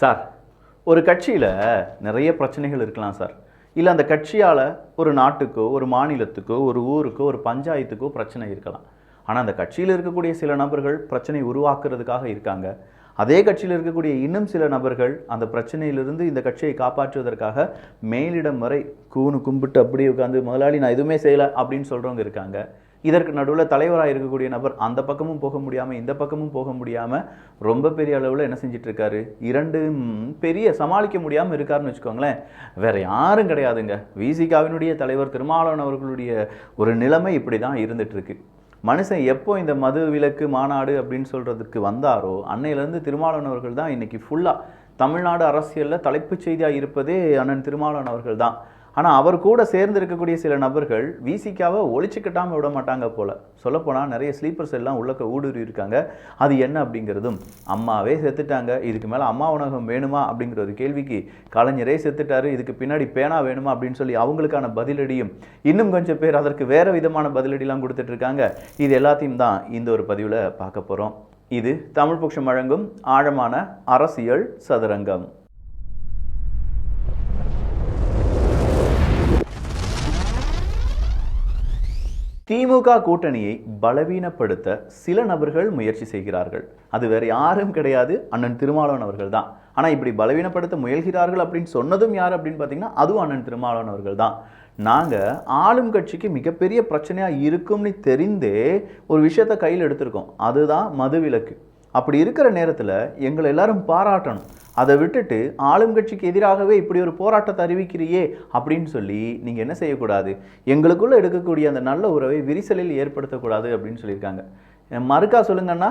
Sir ஒரு கட்சியில் நிறைய பிரச்சனைகள் இருக்கலாம் சார். இல்லை அந்த கட்சியால் ஒரு நாட்டுக்கோ ஒரு மாநிலத்துக்கோ ஒரு ஊருக்கோ ஒரு பஞ்சாயத்துக்கோ பிரச்சனை இருக்கலாம். ஆனால் அந்த கட்சியில் இருக்கக்கூடிய சில நபர்கள் பிரச்சனை உருவாக்குறதுக்காக இருக்காங்க. அதே கட்சியில் இருக்கக்கூடிய இன்னும் சில நபர்கள் அந்த பிரச்சனையிலிருந்து இந்த கட்சியை காப்பாற்றுவதற்காக மேலிடம் வரை கூணு கும்பிட்டு அப்படியே உட்காந்து முதலாளி நான் எதுவுமே செய்யலை அப்படின்னு சொல்கிறவங்க இருக்காங்க. இதற்கு நடுவில் தலைவராக இருக்கக்கூடிய நபர் அந்த பக்கமும் போக முடியாமல் இந்த பக்கமும் போக முடியாமல் ரொம்ப பெரிய அளவில் என்ன செஞ்சிட்ருக்காரு? இரண்டு பெரிய சமாளிக்க முடியாமல் இருக்காருன்னு வச்சுக்கோங்களேன். வேறு யாரும் கிடையாதுங்க. விசிகாவினுடைய தலைவர் திருமாவளவன் அவர்களுடைய ஒரு நிலைமை இப்படி தான் இருந்துகிட்ருக்கு மனுஷன் எப்போ இந்த மது விலக்கு மாநாடு அப்படின்னு சொல்கிறதுக்கு வந்தாரோ அன்னையிலேருந்து திருமாவளவன் அவர்கள் தான் இன்றைக்கி ஃபுல்லாக தமிழ்நாடு அரசியலில் தலைப்புச் செய்தியாக இருப்பதே அண்ணன் திருமாவளவன் அவர்கள் தான். ஆனால் அவர் கூட சேர்ந்து இருக்கக்கூடிய சில நபர்கள் விசிக்காவை ஒழிச்சுக்கிட்டாமல் விட மாட்டாங்க போல. சொல்லப்போனால் நிறைய ஸ்லீப்பர்ஸ் எல்லாம் உள்ளக்க ஊடுருவி இருக்காங்க. அது என்ன அப்படிங்கிறதும் அம்மாவே செத்துட்டாங்க. இதுக்கு மேலே அம்மா உணவகம் வேணுமா அப்படிங்கிற ஒரு கேள்விக்கு கலைஞரே செத்துட்டாரு. இதுக்கு பின்னாடி பேனா வேணுமா அப்படின்னு சொல்லி அவங்களுக்கான பதிலடியும் இன்னும் கொஞ்சம் பேர் அதற்கு வேறு விதமான பதிலடிலாம் கொடுத்துட்ருக்காங்க இது எல்லாத்தையும் தான் இந்த ஒரு பதிவில் பார்க்க போகிறோம் இது தமிழ் பக்ஷம் வழங்கும் ஆழமான அரசியல் சதுரங்கம். திமுக கூட்டணியை பலவீனப்படுத்த சில நபர்கள் முயற்சி செய்கிறார்கள். அது வேற யாரும் கிடையாது. அண்ணன் திருமாவளவன் அவர்கள் தான். ஆனால் இப்படி பலவீனப்படுத்த முயல்கிறார்கள் அப்படின்னு சொன்னதும் யார் அப்படின்னு பார்த்தீங்கன்னா அதுவும் அண்ணன் திருமாவளவன் அவர்கள் தான். நாங்கள் ஆளும் கட்சிக்கு மிகப்பெரிய பிரச்சனையாக இருக்கும்னு தெரிந்தே ஒரு விஷயத்தை கையில் எடுத்திருக்கோம். அதுதான் மதுவிலக்கு. அப்படி இருக்கிற நேரத்தில் எங்களை எல்லாரும் பாராட்டணும். அதை விட்டுட்டு ஆளும் கட்சிக்கு எதிராகவே இப்படி ஒரு போராட்டத்தை அறிவிக்கிறியே அப்படின்னு சொல்லி நீங்கள் என்ன செய்யக்கூடாது? எங்களுக்குள்ளே எடுக்கக்கூடிய அந்த நல்ல உறவை விரிசலில் ஏற்படுத்தக்கூடாது அப்படின்னு சொல்லியிருக்காங்க. மறுக்கா சொல்லுங்கன்னா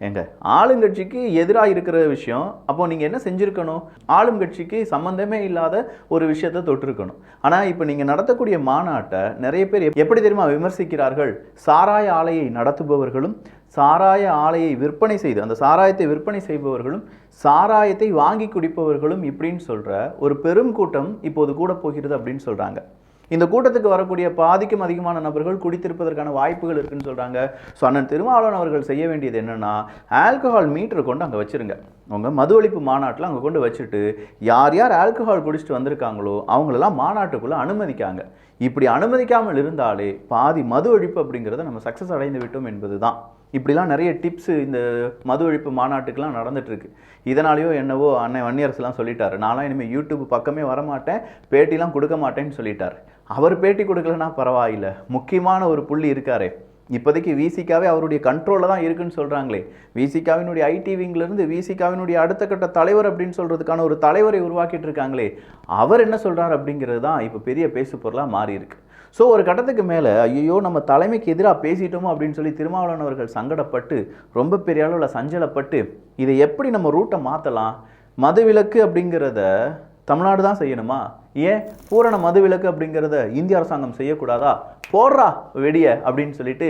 எங்க? ஆளுங்கட்சிக்கு எதிராக இருக்கிற விஷயம். அப்போ நீங்கள் என்ன செஞ்சுருக்கணும்? ஆளுங்கட்சிக்கு சம்மந்தமே இல்லாத ஒரு விஷயத்தை தொட்டிருக்கணும். ஆனால் இப்போ நீங்கள் நடத்தக்கூடிய மாநாட்டை நிறைய பேர் எப்படி தெரியுமா விமர்சிக்கிறார்கள்? சாராய ஆலையை நடத்துபவர்களும் சாராய ஆலையை விற்பனை செய்து அந்த சாராயத்தை விற்பனை செய்பவர்களும் சாராயத்தை வாங்கி குடிப்பவர்களும் இப்படின்னு சொல்கிற ஒரு பெரும் கூட்டம் இப்போது கூட போகிறது அப்படின்னு சொல்கிறாங்க இந்த கூட்டத்துக்கு வரக்கூடிய பாதிக்கும் அதிகமான நபர்கள் குடித்திருப்பதற்கான வாய்ப்புகள் இருக்குன்னு சொல்கிறாங்க ஸோ அண்ணன் திருமாவளவன் அவர்கள் செய்ய வேண்டியது என்னென்னா ஆல்கஹால் மீட்டர் கொண்டு அங்கே வச்சிருங்க. அவங்க மது ஒழிப்பு மாநாட்டில் அங்கே கொண்டு வச்சுட்டு யார் யார் ஆல்கஹால் குடிச்சிட்டு வந்திருக்காங்களோ அவங்களெல்லாம் மாநாட்டுக்குள்ளே அனுமதிக்காங்க. இப்படி அனுமதிக்காமல் இருந்தாலே பாதி மது ஒழிப்பு அப்படிங்கிறத நம்ம சக்ஸஸ் அடைந்து விட்டோம் என்பது தான் இப்படிலாம் நிறைய டிப்ஸு இந்த மது ஒழிப்பு மாநாட்டுக்கெல்லாம் நடந்துட்டுருக்கு. இதனாலேயோ என்னவோ அண்ணன் வன்னியரசுலாம் சொல்லிட்டாரு. நான்லாம் இனிமேல் யூடியூப் பக்கமே வரமாட்டேன் பேட்டிலாம் கொடுக்க மாட்டேன்னு சொல்லிட்டார். அவர் பேட்டி கொடுக்கலன்னா பரவாயில்லை. முக்கியமான ஒரு புள்ளி இருக்காரே. இப்போதைக்கு விசிகாவே அவருடைய கண்ட்ரோலில் தான் இருக்குன்னு சொல்கிறாங்களே விசிகாவினுடைய ஐடி விங்கிலிருந்து விசிகாவினுடைய அடுத்த கட்ட தலைவர் அப்படின்னு சொல்கிறதுக்கான ஒரு தலைவரை உருவாக்கிட்டு இருக்காங்களே. அவர் என்ன சொல்கிறார் அப்படிங்கிறது தான் இப்போ பெரிய பேசு பொருளாக மாறி இருக்கு. ஸோ ஒரு கட்டத்துக்கு மேலே ஐயோ நம்ம தலைமைக்கு எதிராக பேசிட்டோமோ அப்படின்னு சொல்லி திருமாவளவன் அவர்கள் சங்கடப்பட்டு ரொம்ப பெரிய அளவில் சஞ்சலப்பட்டு இதை எப்படி நம்ம ரூட்டை மாற்றலாம் மதுவிலக்கு அப்படிங்கிறத தமிழ்நாடு தான் செய்யணுமா? ஏன்? பூரண மதுவிலக்கு அப்படிங்கிறத இந்திய அரசாங்கம் செய்யக்கூடாதா? போடுறா வெடிய அப்படின்னு சொல்லிட்டு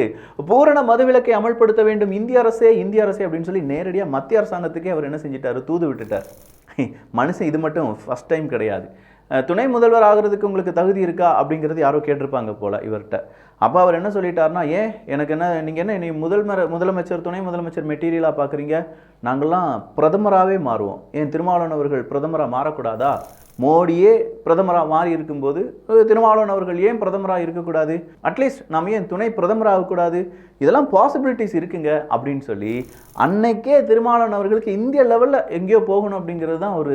பூரண மதுவிலக்கை அமல்படுத்த வேண்டும் இந்திய அரசே இந்திய அரசே அப்படின்னு சொல்லி நேரடியாக மத்திய அரசாங்கத்துக்கே அவர் என்ன செஞ்சிட்டாரு? தூது விட்டுட்டார். மனுஷன் இது மட்டும் ஃபஸ்ட் டைம் கிடையாது. துணை முதல்வர் ஆகிறதுக்கு உங்களுக்கு தகுதி இருக்கா? அப்படிங்கிறது யாரோ கேட்டிருப்பாங்க போல இவர்கிட்ட. அப்போ அவர் என்ன சொல்லிட்டாருன்னா ஏன் எனக்கு என்ன நீங்கள் என்ன நீ முதல்மர் முதலமைச்சர் துணை முதலமைச்சர் மெட்டீரியலாக பார்க்குறீங்க நாங்கள்லாம் பிரதமராகவே மாறுவோம். ஏன் திருமாவளவன் அவர்கள் பிரதமராக மாறக்கூடாதா? மோடியே பிரதமராக மாறி இருக்கும்போது திருமாவளவன் அவர்கள் ஏன் பிரதமராக இருக்கக்கூடாது? அட்லீஸ்ட் நம்ம ஏன் துணை பிரதமராக ஆகக்கூடாது இதெல்லாம் பாசிபிலிட்டிஸ் இருக்குங்க அப்படின்னு சொல்லி அன்னைக்கே திருமாவளவன் அவர்களுக்கு இந்திய லெவலில் எங்கேயோ போகணும் அப்படிங்கிறது தான் ஒரு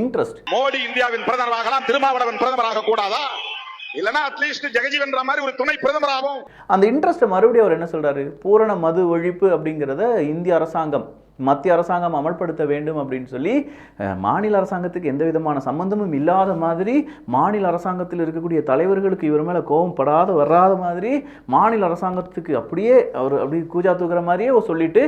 இன்ட்ரெஸ்ட் மோடி இந்தியாவின் பிரதமராகலாம் திருமாவளவன் பிரதமராக கூடாதா? இல்லனா அட்லீஸ்ட் ஜெகஜீவன்ற மாதிரி ஒரு துணை பிரதமராகவும் அந்த இன்ட்ரெஸ்ட் மறுபடியும் அவர் என்ன சொல்றாரு? பூரண மது ஒழிப்பு அப்படிங்கிறத இந்திய அரசாங்கம் மத்திய அரசாங்கம் அமல்படுத்த வேண்டும் அப்படின்னு சொல்லி மாநில அரசாங்கத்துக்கு எந்த விதமான சம்பந்தமும் இல்லாத மாதிரி மாநில அரசாங்கத்தில் இருக்கக்கூடிய தலைவர்களுக்கு இவர் மேலே கோபம் படாத வராத மாதிரி மாநில அரசாங்கத்துக்கு அப்படியே அவர் அப்படி கூஜா தூக்குற மாதிரியே சொல்லிட்டு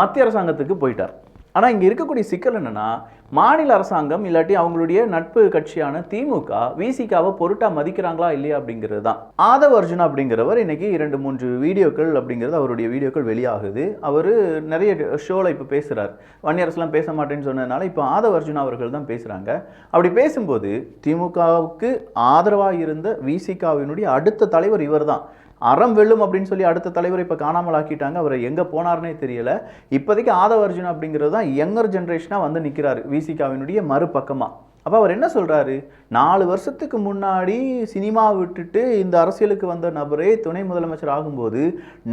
மத்திய அரசாங்கத்துக்கு போயிட்டார். ஆனால் இங்கே இருக்கக்கூடிய சிக்கல் என்னன்னா மாநில அரசாங்கம் இல்லாட்டி அவங்களுடைய நட்பு கட்சியான திமுக விசிகாவை பொருட்டா மதிக்கிறாங்களா இல்லையா அப்படிங்கிறது தான் ஆதவ அர்ஜுன் அப்படிங்கிறவர் இன்னைக்கு இரண்டு மூன்று வீடியோக்கள் அப்படிங்கிறது அவருடைய வீடியோக்கள் வெளியாகுது. அவர் நிறைய ஷோவில் இப்போ பேசுகிறார் வன்னியரசுலாம் பேச மாட்டேன்னு சொன்னதுனால இப்போ ஆதவ் அவர்கள் தான் பேசுகிறாங்க அப்படி பேசும்போது திமுகவுக்கு ஆதரவாக இருந்த விசிகாவினுடைய அடுத்த தலைவர் இவர் தான் அறம் வெல்லும் அப்படின்னு சொல்லி அடுத்த தலைவர் இப்போ காணாமல் ஆக்கிட்டாங்க. அவர் எங்கே போனார்னே தெரியல. இப்போதைக்கு ஆதவ அர்ஜுன் அப்படிங்கிறது தான் யங்கர் ஜென்ரேஷனாக வந்து நிற்கிறாரு விசிகாவினுடைய மறுபக்கமாக அப்போ அவர் என்ன சொல்கிறாரு நாலு வருஷத்துக்கு முன்னாடி சினிமா விட்டுட்டு இந்த அரசியலுக்கு வந்த நபரே துணை முதலமைச்சர் ஆகும்போது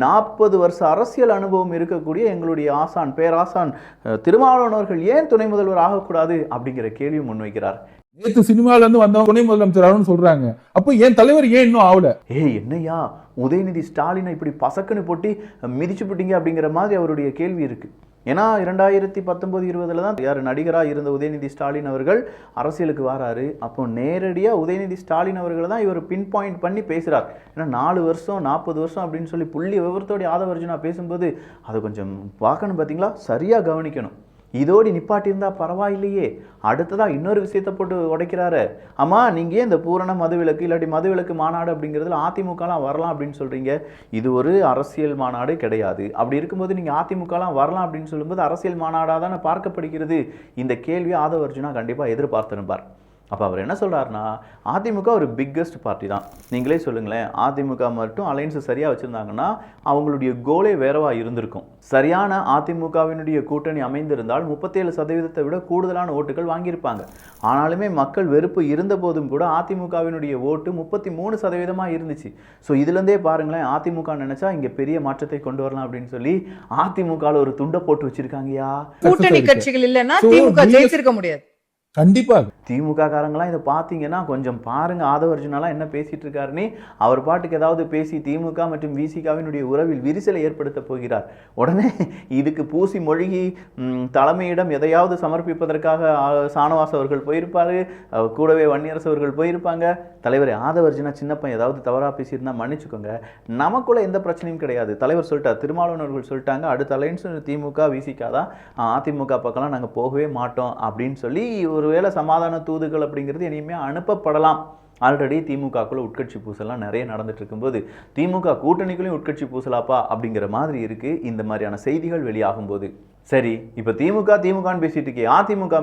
நாற்பது வருஷ அரசியல் அனுபவம் இருக்கக்கூடிய எங்களுடைய ஆசான் பேராசான் அஹ், திருமாவளவன் அவர்கள் ஏன் துணை முதல்வர் ஆகக்கூடாது அப்படிங்கிற கேள்வியும் முன்வைக்கிறார். நேத்து சினிமால இருந்து வந்தவங்க துணை முதலமைச்சர் ஆகணும்னு சொல்றாங்க. அப்போ ஏன் தலைவர் ஏன் இன்னும் ஆகல? ஏய் என்னையா? உதயநிதி ஸ்டாலினை இப்படி பசக்குன்னு போட்டி மிதிச்சு போட்டீங்க அப்படிங்கிற மாதிரி அவருடைய கேள்வி இருக்கு. ஏன்னா இரண்டாயிரத்தி பத்தொம்போது இருபதுல தான் யார் நடிகராக இருந்த உதயநிதி ஸ்டாலின் அவர்கள் அரசியலுக்கு வராரு. அப்போ நேரடியாக உதயநிதி ஸ்டாலின் அவர்களை தான் இவர் பின் பாயிண்ட் பண்ணி பேசுகிறார் ஏன்னா நாலு வருஷம் நாற்பது வருஷம் அப்படின்னு சொல்லி புள்ளி விவரத்தோடைய ஆதவர்ஜுனா பேசும்போது அதை கொஞ்சம் பார்க்கணும் பார்த்தீங்களா சரியாக கவனிக்கணும். இதோடு நிப்பாட்டியிருந்தால் பரவாயில்லையே. அடுத்ததாக இன்னொரு விஷயத்தை போட்டு உடைக்கிறாரு. அம்மா நீங்கள் ஏன் இந்த பூரண மதுவிலக்கு இல்லாட்டி மதுவிலக்கு மாநாடு அப்படிங்கிறதுல அதிமுகலாம் வரலாம் அப்படின்னு சொல்கிறீங்க இது ஒரு அரசியல் மாநாடு கிடையாது. அப்படி இருக்கும்போது நீங்கள் அதிமுகலாம் வரலாம் அப்படின்னு சொல்லும்போது அரசியல் மாநாடாக தானே பார்க்கப்படுகிறது? இந்த கேள்வியை ஆதவ அர்ஜுனா கண்டிப்பா எதிர்பார்த்திருப்பார். அப்போ அவர் என்ன சொல்றாருன்னா அதிமுக ஒரு பிக்கஸ்ட் பார்ட்டி தான். நீங்களே சொல்லுங்களேன் அதிமுக மட்டும் அலைன்ஸ் சரியாக வச்சுருந்தாங்கன்னா அவங்களுடைய கோலே வேறவா இருந்திருக்கும். சரியான அதிமுகவினுடைய கூட்டணி அமைந்திருந்தால் முப்பத்தேழு சதவீதத்தை விட கூடுதலான ஓட்டுகள் வாங்கியிருப்பாங்க. ஆனாலுமே மக்கள் வெறுப்பு இருந்த போதும் கூட அதிமுகவினுடைய ஓட்டு முப்பத்தி மூணு சதவீதமாக இருந்துச்சு. ஸோ இதுலேருந்தே பாருங்களேன் அதிமுக நினைச்சா இங்கே பெரிய மாற்றத்தை கொண்டு வரலாம் அப்படின்னு சொல்லி அதிமுகவில் ஒரு துண்டை போட்டு வச்சிருக்காங்கயா கூட்டணி. கட்சிகள் இல்லைன்னா திமுக ஜெயிச்சிருக்க முடியாது. கண்டிப்பாக. திமுக காரங்களாம் இதை பார்த்தீங்கன்னா கொஞ்சம் பாருங்க ஆதவர்ஜுனாலாம் என்ன பேசிட்டு இருக்காருன்னு அவர் பாட்டுக்கு ஏதாவது பேசி திமுக மற்றும் விசிகாவினுடைய உறவில் விரிசலை ஏற்படுத்த போகிறார். உடனே இதுக்கு பூசி மொழிகி தலைமையிடம் எதையாவது சமர்ப்பிப்பதற்காக சானவாஸ் அவர்கள் போயிருப்பார் கூடவே வன்னியரசு அவர்கள் போயிருப்பாங்க. தலைவர் ஆதவர்ஜுனா சின்னப்பன் ஏதாவது தவறாக பேசியிருந்தா மன்னிச்சுக்கோங்க. நமக்குள்ள எந்த பிரச்சனையும் கிடையாது. தலைவர் சொல்லிட்டார் திருமாவளவன் அவர்கள் சொல்லிட்டாங்க அடுத்த அலைன்ஸ் திமுக விசிகா தான் அதிமுக பக்கம்லாம் நாங்கள் போகவே மாட்டோம் அப்படின்னு சொல்லி ஒருவேளை சமாதான தூதுகள் அப்படிங்கிறது இனிமே அனுப்பப்படலாம். ஆல்ரெடி திமுகக்குள்ளே உட்கட்சி பூசல்லாம் நிறைய நடந்துட்டு இருக்கும்போது திமுக கூட்டணிக்குள்ளேயும் உட்கட்சி பூசலாப்பா அப்படிங்கிற மாதிரி இருக்குது இந்த மாதிரியான செய்திகள் வெளியாகும்போது. சரி இப்போ திமுக திமுகன்னு பேசிட்டு இருக்கே. அதிமுக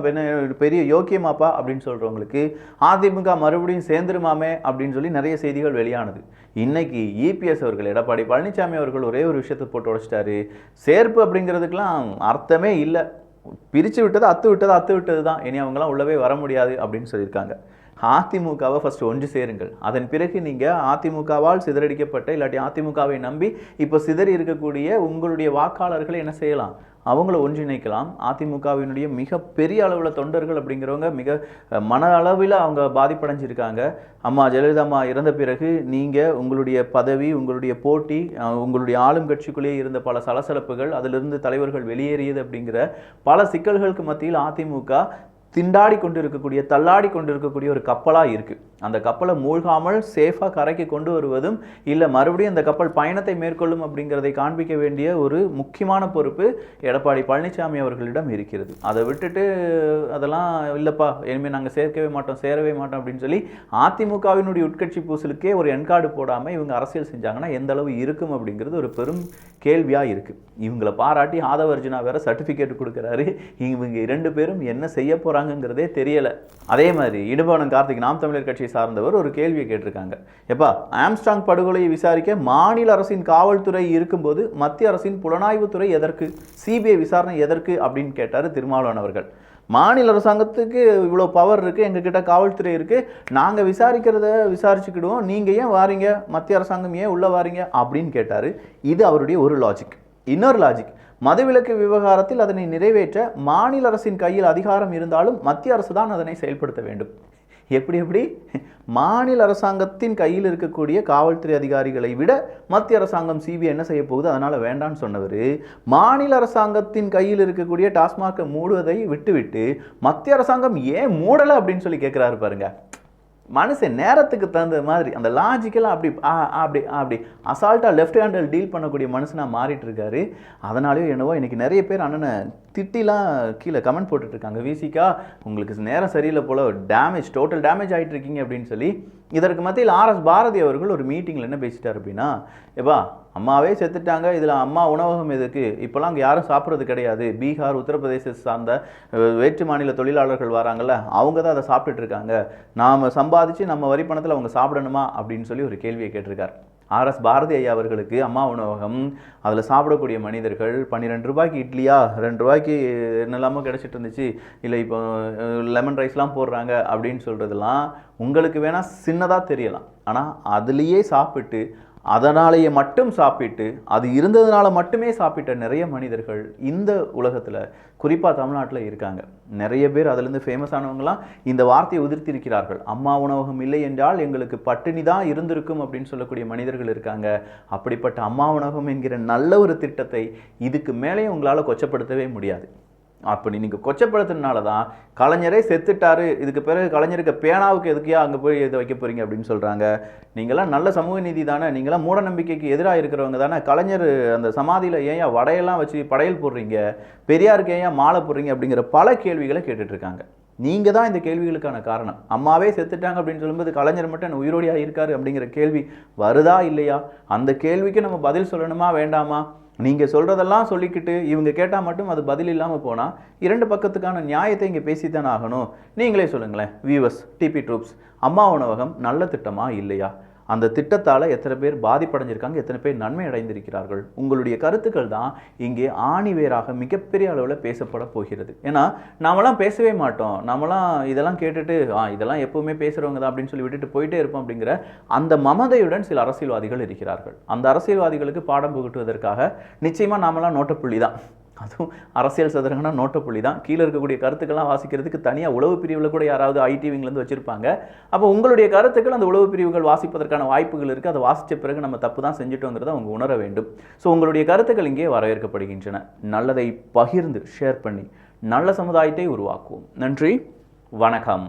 பெரிய யோக்கியமாப்பா அப்படின்னு சொல்கிறவங்களுக்கு அதிமுக மறுபடியும் சேர்ந்துருமாமே அப்படின்னு சொல்லி நிறைய செய்திகள் வெளியானது. இன்னைக்கு இபிஎஸ் அவர்கள் எடப்பாடி பழனிசாமி அவர்கள் ஒரே ஒரு விஷயத்தை போட்டு உடைச்சிட்டாரு. சேர்ப்பு அப்படிங்கிறதுக்கெலாம் அர்த்தமே இல்லை. பிரித்து விட்டது அத்து விட்டது அத்து விட்டது தான். இனி அவங்களாம் உள்ளவே வர முடியாது அப்படின்னு சொல்லியிருக்காங்க. அதிமுகவை ஃபஸ்ட்டு ஒன்று சேருங்கள். அதன் பிறகு நீங்கள் அதிமுகவால் சிதறடிக்கப்பட்ட இல்லாட்டி அதிமுகவை நம்பி இப்போ சிதறி இருக்கக்கூடிய உங்களுடைய வாக்காளர்களை என்ன செய்யலாம்? அவங்கள ஒன்றிணைக்கலாம். அதிமுகவினுடைய மிக பெரிய அளவில் தொண்டர்கள் அப்படிங்கிறவங்க மிக மன அளவில் அவங்க பாதிப்படைஞ்சிருக்காங்க. அம்மா ஜெயலலிதா அம்மா இறந்த பிறகு நீங்கள் உங்களுடைய பதவி உங்களுடைய போட்டி உங்களுடைய ஆளும் கட்சிக்குள்ளேயே இருந்த பல சலசலப்புகள் அதிலிருந்து தலைவர்கள் வெளியேறியது அப்படிங்கிற பல சிக்கல்களுக்கு மத்தியில் அதிமுக திண்டாடி கொண்டு இருக்கக்கூடிய தள்ளாடி கொண்டு இருக்கக்கூடிய ஒரு கப்பலாக இருக்குது அந்த கப்பலை மூழ்காமல் சேஃபாக கரைக்கு கொண்டு வருவதும் இல்லை மறுபடியும் அந்த கப்பல் பயணத்தை மேற்கொள்ளும் அப்படிங்கிறதை காண்பிக்க வேண்டிய ஒரு முக்கியமான பொறுப்பு எடப்பாடி பழனிசாமி அவர்களிடம் இருக்கிறது. அதை விட்டுட்டு அதெல்லாம் இல்லைப்பா இனிமேல் நாங்கள் சேர்க்கவே மாட்டோம் சேரவே மாட்டோம் அப்படின்னு சொல்லி அதிமுகவினுடைய உட்கட்சி பூசலுக்கே ஒரு என்கார்டு போடாமல் இவங்க அரசியல் செஞ்சாங்கன்னா எந்த அளவு இருக்கும் அப்படிங்கிறது ஒரு பெரும் கேள்வியாக இருக்குது இவங்களை பாராட்டி ஆதவர்ஜுனா வேற சர்டிஃபிகேட் கொடுக்குறாரு. இவங்க இரண்டு பேரும் என்ன செய்ய போகிறாங்கங்கிறதே தெரியலை. அதே மாதிரி இடுபானம் கார்த்திக் நாம் தமிழர் கட்சியை சார்ந்தவர் ஒரு கேள்வியை கேட்டிருக்காங்க. எப்பா ஆம்ஸ்டாங் படுகொலையை விசாரிக்க மாநில அரசின் காவல்துறை இருக்கும்போது மத்திய அரசின் புலனாய்வுத்துறை எதற்கு சிபிஐ விசாரணை எதற்கு அப்படின்னு கேட்டார் திருமாவளவன் அவர்கள். மாநில அரசாங்கத்துக்கு இவ்வளோ பவர் இருக்குது எங்ககிட்ட காவல்துறை இருக்குது நாங்கள் விசாரிக்கிறத விசாரிச்சுக்கிடுவோம் நீங்கள் ஏன் வாரீங்க? மத்திய அரசாங்கம் ஏன் உள்ளே வாரீங்க? அப்படின்னு கேட்டார். இது அவருடைய ஒரு லாஜிக் இன்னொரு லாஜிக் மதுவிலக்கு விவகாரத்தில் அதனை நிறைவேற்ற மாநில அரசின் கையில் அதிகாரம் இருந்தாலும் மத்திய அரசு தான் அதனை செயல்படுத்த வேண்டும். எப்படி எப்படி? மாநில அரசாங்கத்தின் கையில் இருக்கக்கூடிய காவல்துறை அதிகாரிகளை விட மத்திய அரசாங்கம் சிபிஐ என்ன செய்ய போகுது? அதனால் வேண்டாம்னு சொன்னவர். மாநில அரசாங்கத்தின் கையில் இருக்கக்கூடிய டாஸ்மாகை மூடுவதை விட்டுவிட்டு மத்திய அரசாங்கம் ஏன் மூடலை அப்படின்னு சொல்லி கேட்குறாரு பாருங்கள் மனுஷன் நேரத்துக்கு தகுந்த மாதிரி அந்த லாஜிக்கலாக அப்படி ஆ, அப்படி அப்படி அசால்ட்டாக லெஃப்ட் ஹேண்டில் டீல் பண்ணக்கூடிய மனுஷனாக மாறிட்டு இருக்காரு. அதனாலேயோ என்னவோ இன்றைக்கி நிறைய பேர் அண்ணனை திட்டிலாம் கீழே கமெண்ட் போட்டுட்ருக்காங்க. விசிக்கா உங்களுக்கு நேரம் சரியில்லை போல் டேமேஜ் டோட்டல் டேமேஜ் ஆகிட்டு இருக்கீங்க அப்படின்னு சொல்லி இதற்கு மத்தியில் ஆர்எஸ் பாரதி அவர்கள் ஒரு மீட்டிங்கில் என்ன பேசிட்டார் அப்படின்னா எப்பா அம்மாவே செத்துட்டாங்க. இதில் அம்மா உணவகம் எதுக்கு? இப்போலாம் அங்கே யாரும் சாப்பிட்றது கிடையாது. பீகார் உத்தரப்பிரதேச சார்ந்த வேற்று மாநில தொழிலாளர்கள் வராங்கல்ல அவங்க தான் அதை சாப்பிட்டுட்டு இருக்காங்க நாம் சம்பாதிச்சு நம்ம வரி பணத்தில் அவங்க சாப்பிடணுமா? அப்படின்னு சொல்லி ஒரு கேள்வியை கேட்டிருக்காரு. ஆர்எஸ் பாரதி ஐயா அவர்களுக்கு அம்மா உணவகம் அதில் சாப்பிடக்கூடிய மனிதர்கள் பன்னிரெண்டு ரூபாய்க்கு இட்லியா? ரெண்டு ரூபாய்க்கு என்னெல்லாமோ கிடச்சிட்டு இருந்துச்சு. இல்லை இப்போ லெமன் ரைஸ்லாம் போடுறாங்க அப்படின்னு சொல்கிறதெல்லாம் உங்களுக்கு வேணால் சின்னதாக தெரியலாம். ஆனால் அதுலேயே சாப்பிட்டு அதனாலேயே மட்டும் சாப்பிட்டு அது இருந்ததுனால மட்டுமே சாப்பிட்ட நிறைய மனிதர்கள் இந்த உலகத்தில் குறிப்பாக தமிழ்நாட்டில் இருக்காங்க. நிறைய பேர் அதுலேருந்து ஃபேமஸ் ஆனவங்களாம் இந்த வார்த்தையை உதிர்த்திருக்கிறார்கள். அம்மா உணவகம் இல்லை என்றால் எங்களுக்கு பட்டினி தான் இருந்திருக்கும் அப்படின்னு சொல்லக்கூடிய மனிதர்கள் இருக்காங்க. அப்படிப்பட்ட அம்மா உணவகம் என்கிற நல்ல ஒரு திட்டத்தை இதுக்கு மேலே உங்களால் கொச்சப்படுத்தவே முடியாது. அப்படி நீங்கள் கொச்சப்படுத்துனால தான் கலைஞரே செத்துட்டாரு. இதுக்கு பிறகு கலைஞருக்கு பேனாவுக்கு எதுக்கையா அங்கே போய் இதை வைக்க போறீங்க அப்படின்னு சொல்கிறாங்க நீங்களாம் நல்ல சமூக நீதி தானே. நீங்களாம் மூட நம்பிக்கைக்கு எதிராக இருக்கிறவங்க தானே. கலைஞர் அந்த சமாதியில் ஏன் வடையெல்லாம் வச்சு படையல் போடுறீங்க? பெரியாருக்கு ஏன் மாலை போடுறீங்க அப்படிங்கிற பல கேள்விகளை கேட்டுட்ருக்காங்க. நீங்கள் தான் இந்த கேள்விகளுக்கான காரணம். அம்மாவே செத்துட்டாங்க அப்படின்னு சொல்லும்போது கலைஞர் மட்டும் என்ன உயிரோடியாக இருக்காரு அப்படிங்கிற கேள்வி வருதா இல்லையா? அந்த கேள்விக்கு நம்ம பதில் சொல்லணுமா வேண்டாமா? நீங்கள் சொல்கிறதெல்லாம் சொல்லிக்கிட்டு இவங்க கேட்டால் மட்டும் அது பதில் இல்லாமல் போனால் இரண்டு பக்கத்துக்கான நியாயத்தை இங்கே பேசித்தானே ஆகணும். நீங்களே சொல்லுங்களேன் வியூவர்ஸ் டிபி ட்ரூப்ஸ் அம்மா உணவகம் நல்ல திட்டமா இல்லையா? அந்த திட்டத்தால் எத்தனை பேர் பாதிப்படைஞ்சிருக்காங்க எத்தனை பேர் நன்மை அடைந்திருக்கிறார்கள் உங்களுடைய கருத்துக்கள் தான் இங்கே ஆணிவேராக மிகப்பெரிய அளவில் பேசப்பட போகிறது. ஏன்னா நாமெல்லாம் பேசவே மாட்டோம். நாமெல்லாம் இதெல்லாம் கேட்டுட்டு ஆ இதெல்லாம் எப்பவுமே பேசுகிறவங்க தான் அப்படின்னு சொல்லி விட்டுட்டு போயிட்டே இருப்போம் அப்படிங்கிற அந்த மமதையுடன் சில அரசியல்வாதிகள் இருக்கிறார்கள். அந்த அரசியல்வாதிகளுக்கு பாடம் புகட்டுவதற்காக நிச்சயமாக நாமெல்லாம் நோட்டப்புள்ளி தான் அதுவும் அரசியல் சதுரங்கன்னா நோட்டப்புள்ளி தான். கீழே இருக்கக்கூடிய கருத்துக்கள்லாம் வாசிக்கிறதுக்கு தனியாக உளவு பிரிவில் கூட யாராவது ஐடிவிங்லேருந்து வச்சுருப்பாங்க. அப்போ உங்களுடைய கருத்துக்கள் அந்த உளவு பிரிவுகள் வாசிப்பதற்கான வாய்ப்புகள் இருக்குது அதை வாசித்த பிறகு நம்ம தப்பு தான் செஞ்சுட்டோங்கிறத அவங்க உணர வேண்டும். ஸோ உங்களுடைய கருத்துக்கள் இங்கே வரவேற்கப்படுகின்றன. நல்லதை பகிர்ந்து ஷேர் பண்ணி நல்ல சமுதாயத்தை உருவாக்குவோம். நன்றி. வணக்கம்.